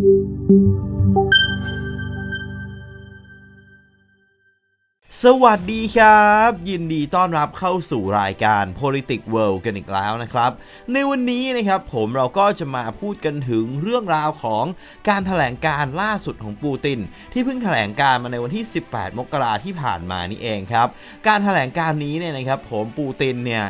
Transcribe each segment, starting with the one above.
Música สวัสดีครับ ยินดีต้อนรับเข้าสู่รายการ Politics World กันอีกแล้วนะครับ ในวันนี้นะครับผมเราก็จะมาพูดกันถึงเรื่องราวของการถแถลงการล่าสุดของปูติน ที่เพิ่งถแถลงการมาในวันที่ 18 มกราที่ผ่านมานี่เองครับ การถแถลงการนี้เนี่ยนะครับผมปูตินเนี่ย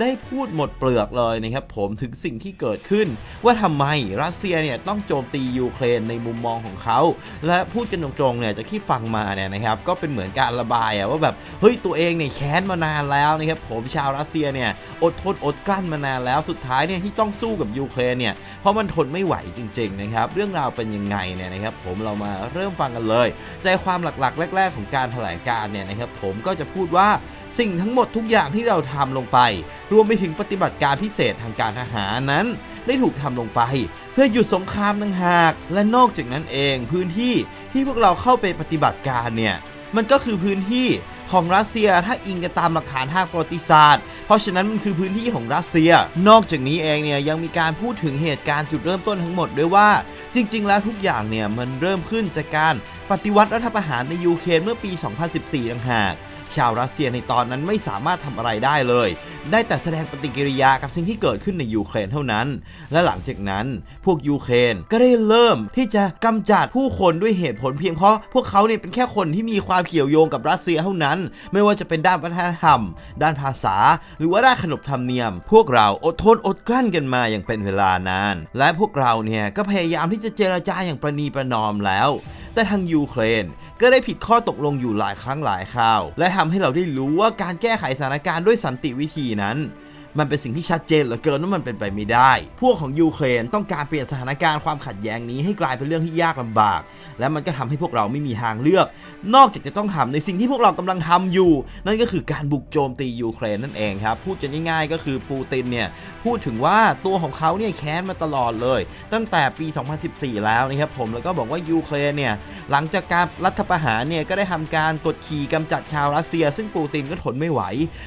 ได้พูดหมดเปลือกเลยนะครับผมถึงสิ่งที่เกิดขึ้น ว่าทำไมรัสเซียเนี่ยต้องโจมตียูเครนในมุมมองของเขา และพูดกันตรงๆเนี่ยจากที่ฟังมาเนี่ยนะครับก็เป็นเหมือนการระบายอะว่าแบบเฮ้ยตัวเองเนี่ยแค้นมานานแล้วนะครับผมชาวรัสเซียเนี่ยอดทนอดกลั้นมานานแล้วสุดท้ายเนี่ยที่ต้องสู้กับยูเครนเนี่ยเพราะมันทนไม่ไหวจริงๆนะครับเรื่องราวเป็นยังไงเนี่ยนะครับผมเรามาเริ่มฟังกันเลย ใจความหลักๆ แรก ๆ ของการแถลงการณ์เนี่ยนะครับผมก็จะพูดว่าสิ่งทั้งหมดทุกอย่างที่เราทำลงไป รวมไปถึงปฏิบัติการพิเศษทางการทหารนั้นได้ถูกทำลงไป เพื่อหยุดสงครามต่างหาก และนอกจากนั้นเองพื้นที่ที่พวกเราเข้าไปปฏิบัติการเนี่ย มันก็คือพื้นที่ของรัสเซียถ้าอิงกันตามหลักฐานทางประวัติศาสตร์ เพราะฉะนั้นมันคือพื้นที่ของรัสเซีย นอกจากนี้เองเนี่ยยังมีการพูดถึงเหตุการณ์จุดเริ่มต้นทั้งหมดด้วยว่า จริง ๆ แล้วทุกอย่างเนี่ยมันเริ่มขึ้นจากการปฏิวัติรัฐประหารในยูเครนเมื่อปี 2014ต่างหาก ชาวรัสเซียในตอนนั้นไม่สามารถทำอะไรได้เลย ได้แต่แสดงปฏิกิริยากับสิ่งที่เกิดขึ้นในยูเครนเท่านั้น และหลังจากนั้นพวกยูเครนก็ได้เริ่มที่จะกำจัดผู้คนด้วยเหตุผลเพียงเพราะพวกเขาเนี่ยเป็นแค่คนที่มีความเกี่ยวโยงกับรัสเซียเท่านั้น ไม่ว่าจะเป็นด้านวัฒนธรรม ด้านภาษา หรือว่าด้านขนบธรรมเนียม พวกเราอดทนอดกลั้นกันมาอย่างเป็นเวลานาน และพวกเราเนี่ยก็พยายามที่จะเจรจาอย่างประนีประนอมแล้ว แต่ทางยูเครนก็ได้ผิดข้อตกลงอยู่หลายครั้งหลายคราว และทำให้เราได้รู้ว่าการแก้ไขสถานการณ์ด้วยสันติวิธีนั้น มันเป็นสิ่งที่ชัดเจนเหลือเกินว่ามันเป็นไปไม่ได้ พวกของยูเครนต้องการเปลี่ยนสถานการณ์ความขัดแย้งนี้ให้กลายเป็นเรื่องที่ยากลำบาก และมันก็ทำให้พวกเราไม่มีทางเลือก นอกจากจะต้องทำในสิ่งที่พวกเรากำลังทำอยู่ นั่นก็คือการบุกโจมตียูเครนนั่นเองครับพูดกันง่ายๆ ก็คือปูตินเนี่ยพูดถึงว่าตัวของเขาเนี่ยแค้นมาตลอดเลย ตั้งแต่ปี 2014 แล้วนะครับผมแล้วก็บอกว่ายูเครนเนี่ยหลังจากการรัฐประหารเนี่ยก็ได้ทำการกดขี่กำจัดชาวรัสเซีย ซึ่งปูตินก็ทนไม่ไหว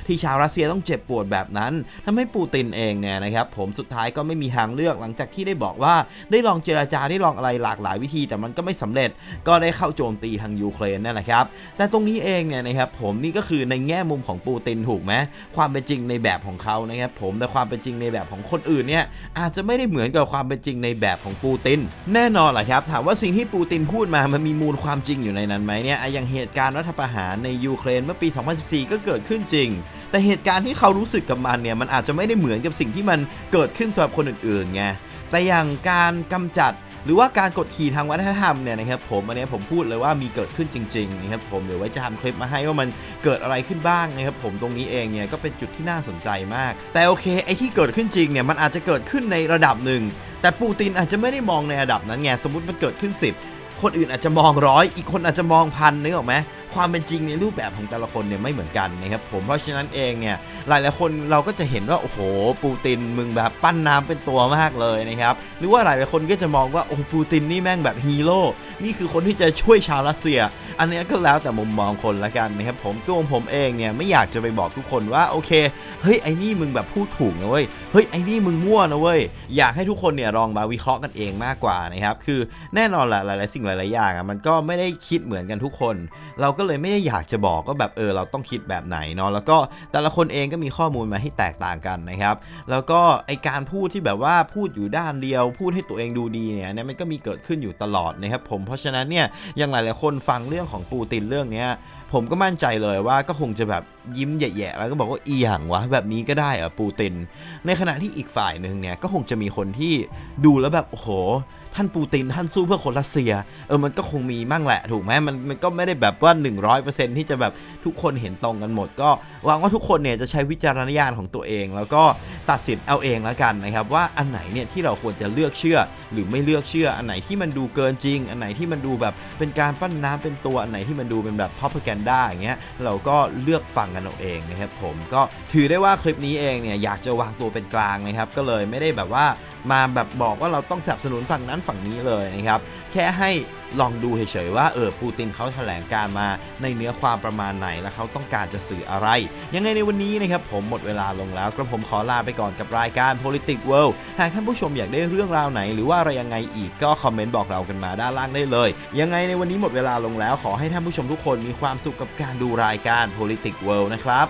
ที่ชาวรัสเซียต้องเจ็บปวดแบบนั้นทำให้ปูตินเองเนี่ยนะครับผมสุดท้ายก็ไม่มีทางเลือกหลังจากที่ได้บอกว่าได้ลองเจราจาได้ลองอะไรหลากหลายวิธี แต่มันก็ไม่สำเร็จก็ได้เข้าโจมตีทางยูเครนนั่นแหละครับแต่ตรงนี้เองเนี่ยนะครับผมนี่ก็คือในแง่มุมของปูตินถูกไหมความเป็นจริงในแบบของเขานะครับผมแต่ความเป็นจริงในแบบของคนอื่นเนี่ยอาจจะไม่ได้เหมือนกับความเป็นจริงในแบบของปูติน แน่นอนแหละครับถามว่าสิ่งที่ปูตินพูดมามันมีมูลความจริงอยู่ในนั้นไหมเนี่ยอะอย่างเหตุการณ์รัฐประหารในยูเครนเมื่อปี 2014 ก็เกิดขึ้นจริง แต่เหตุการณ์ที่เขารู้สึกกับมันเนี่ยมันอาจจะไม่ได้เหมือนกับสิ่งที่มันเกิดขึ้นสำหรับคนอื่นๆไงแต่อย่างการกำจัดหรือว่าการกดขี่ทางวัฒนธรรมเนี่ยนะครับผมอันนี้ผมพูดเลยว่ามีเกิดขึ้นจริงๆนะครับผมเดี๋ยวไว้จะทำคลิปมาให้ว่ามันเกิดอะไรขึ้นบ้างนะครับผมตรงนี้เองเนี่ยก็เป็นจุดที่น่าสนใจมาก แต่โอเคไอ้ที่เกิดขึ้นจริงเนี่ยมันอาจจะเกิดขึ้นในระดับหนึ่ง แต่ปูตินอาจจะไม่ได้มองในระดับนั้นไงสมมติมันเกิดขึ้น 10 คนอื่นอาจจะมองร้อยอีกคนอาจจะมองพันนึกออกไหม ความเป็นจริงในรูปแบบของแต่ละคนเนี่ยไม่เหมือนกันนะครับผมเพราะฉะนั้นเองเนี่ยหลายๆคนเราก็จะเห็นว่าโอ้โหปูตินมึงแบบปั้นน้ำเป็นตัวมากเลยนะครับหรือว่าหลายๆคนก็จะมองว่าโอ้ปูตินนี่แม่งแบบฮีโร่นี่คือคนที่จะช่วยชาวรัสเซีย อันนี้ก็แล้วแต่มุมมองคนละกันนะครับผมตัวผมเองเนี่ยไม่อยากจะไปบอกทุกคนว่าโอเคเฮ้ยไอ้นี่มึงแบบพูดถูกนะเว้ยเฮ้ยไอ้นี่มึงมั่วนะเว้ยอยากให้ทุกคนเนี่ยลองมาวิเคราะห์กันเองมากกว่านะครับคือแน่นอนแหละหลาย ๆ สิ่งหลาย ๆ อย่างอะมันก็ไม่ได้คิดเหมือนกันทุกคน เราก็เลยไม่ได้อยากจะบอกก็แบบเออเราต้องคิดแบบไหนเนาะแล้วก็แต่ละคนเองก็มีข้อมูลมาให้แตกต่างกันนะครับ แล้วก็ไอการพูดที่แบบว่าพูดอยู่ด้านเดียว พูดให้ตัวเองดูดีเนี่ยเนี่ยมันก็มีเกิดขึ้นอยู่ตลอดนะครับผมเพราะฉะนั้นเนี่ยอย่างหลายๆคนฟังเรื่องของปูตินเรื่องเนี้ยผมก็มั่นใจเลยว่าก็คงจะแบบยิ้มแย่ๆแล้วก็บอกว่าอีหยังวะแบบนี้ก็ได้เหรอะปูติน ในขณะที่อีกฝ่ายหนึ่งเนี่ยก็คงจะมีคนที่ดูแล้วแบบโอ้โห ท่านปูตินท่านสู้เพื่อคนรัสเซีย เออมันก็คงมีมั่งแหละถูกไหมมันมันก็ไม่ได้แบบว่า100%ที่จะแบบทุกคนเห็นตรงกันหมด ก็หวังว่าทุกคนเนี่ยจะใช้วิจารณญาณของตัวเอง แล้วก็ ตัดสินเอาเองแล้วกันนะครับว่าอันไหนเนี่ยที่เราควรจะเลือกเชื่อ หรือไม่เลือกเชื่ออันไหนที่มันดูเกินจริง อันไหนที่มันดูแบบเป็นการปั้นน้ำเป็นตัวอันไหนที่มันดูเป็นแบบ propaganda อย่างเงี้ยเราก็เลือกฟังกันเอาเองนะครับผมก็ถือได้ว่าคลิปนี้เองเนี่ยอยากจะวางตัวเป็นกลางนะครับก็เลยไม่ได้แบบว่ามาแบบบอกว่าเราต้องสนับสนุนฝั่งนั้นฝั่งนี้เลยนะครับแค่ให้ลองดูเฉยๆว่าเออปูตินเขาแถลงการมาในเนื้อความประมาณไหนและเขาต้องการจะสื่ออะไร ยังไงในวันนี้นะครับผมหมดเวลาลงแล้วกระผมขอลาไปก่อนกับรายการ Politics World หากท่านผู้ชมอยากได้เรื่องราวไหน หรือว่าอะไรยังไงอีกก็คอมเมนต์บอกเรากันมาด้านล่างได้เลย ยังไงในวันนี้หมดเวลาลงแล้วขอให้ท่านผู้ชมทุกคนมีความสุขกับการดูรายการ Politics World นะครับ